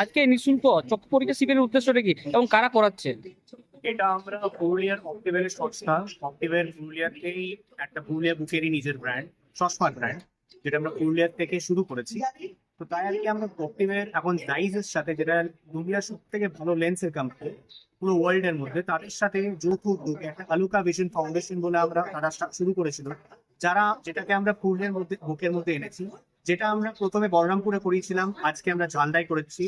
আজকে নিঃশুল্ক চক্ষু পরীক্ষা শিবিরের উদ্দেশ্যটা কি? এবং কারা করাচ্ছে? এটা আমরা পুরুলিয়ার অক্টিভের সংস্থা। অক্টিভের পুরুলিয়াতেই একটা পুরুলিয়া বুকেরই নিজের ব্র্যান্ড চশমার ব্র্যান্ড যেটা আমরা পুরুলিয়ার থেকে শুরু করেছি। তো তাই আর কি আমরা অক্টিভের এখন জাইজের সাথে, যেটা দুনিয়ার সব থেকে ভালো লেন্সের কোম্পানি পুরো ওয়ার্ল্ড এর মধ্যে, তাদের সাথে যৌথ উদ্যোগে একটা আলুকা ভিশন ফাউন্ডেশন বলে আমরা তারা শুরু করেছিল, যারা যেটাকে আমরা পুরুলিয়ার মধ্যে বুকের মধ্যে এনেছি। যেটা আমরা প্রথমে বলরামপুরে করিয়েছিলাম আজকে আমরা ঝালদায় করেছি।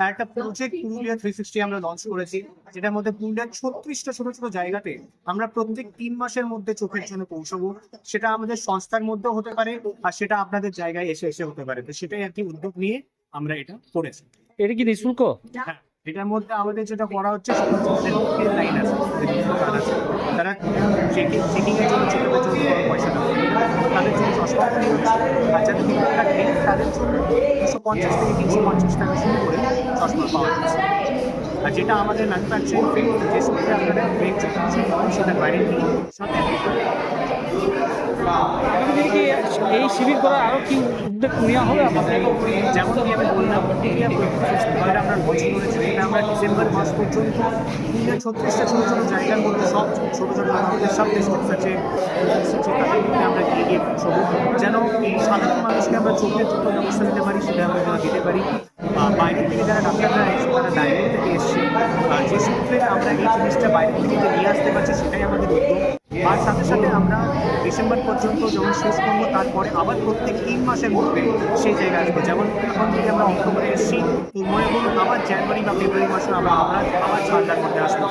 আর একটা প্রজেক্ট পুরুলিয়া থ্রি সিক্সটি আমরা লঞ্চ করেছি যেটার মধ্যে পুরুলিয়ার ছত্রিশটা ছোট ছোট জায়গাতে আমরা প্রত্যেক তিন মাসের মধ্যে চোখের জন্য পৌঁছাবো। সেটা আমাদের সংস্থার মধ্যেও হতে পারে আর সেটা আপনাদের জায়গায় এসে এসে হতে পারে। তো সেটাই আর কি উদ্যোগ নিয়ে আমরা এটা করেছি। এটা কি নিঃশুল্ক হ্যাঁ এটার মধ্যে আমাদের যেটা করা হচ্ছে সেটা হচ্ছে আমাদের লাইন আছে আমাদের বিভিন্ন কার্ড আছে তারা চেকিং চেকিং এর জন্য চেকআপের জন্য কোনো পয়সা না তাদের জন্য চশমা ফ্রি হচ্ছে আর দুশো পঞ্চাশ থেকে তিনশো পঞ্চাশ টাকা করে পাওয়া যাচ্ছে আর যেটা আমাদের ম্যানুফ্যাকচারিং ফ্রি যে সুবিধা আপনারা ফ্রেম সেটা সাথে এই শিবির করার আরও কি উদ্যোগ নেওয়া হবে আমাদের? যেমন কি আমি বললাম এবার আমরা লঞ্চ করেছি এটা আমরা ডিসেম্বর মাস পর্যন্ত পুরুলিয়া ছত্রিশটা ছোটো ছোটো জায়গার মধ্যে সব ছোটো ছোটো সব ডিস্ট্রিক্ট আছে। আছে আমরা এগিয়ে গিয়ে পৌঁছবো। যেন এই সাধারণ মানুষকে আমরা চোখে চোখে ব্যবস্থা নিতে পারি, সেটা আমরা যেন দিতে পারি। বাইরের থেকে যারা ডাক্তাররা এসে তারা ডায়রিয়া থেকে এসছে আর আমরা এই জিনিসটা বাইরে থেকে নিয়ে আসতে পারছি, সেটাই আমাদের উদ্যোগ। আর সাথে সাথে আমরা ডিসেম্বর পর্যন্ত যখন শেষ করব, তারপরে আবার প্রত্যেক তিন মাসের মধ্যে সেই জায়গায় আসব। যেমন এখন থেকে আমরা অক্টোবরে এসেছি তো মনে আবার জানুয়ারি বা ফেব্রুয়ারি মাসে আমরা আমরা আবার ঠান্ডার মধ্যে আসব।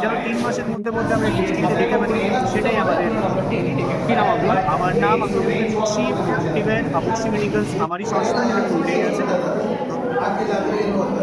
যেন তিন মাসের মধ্যে মধ্যে আমরা ডিস্ট্রিক্টে দিতে পারি সেটাই আমাদের কি নাম আপনার আমার নাম আমি বক্সি বক্সি মেডিকেলস আমারই সংস্থা যেটা আছে।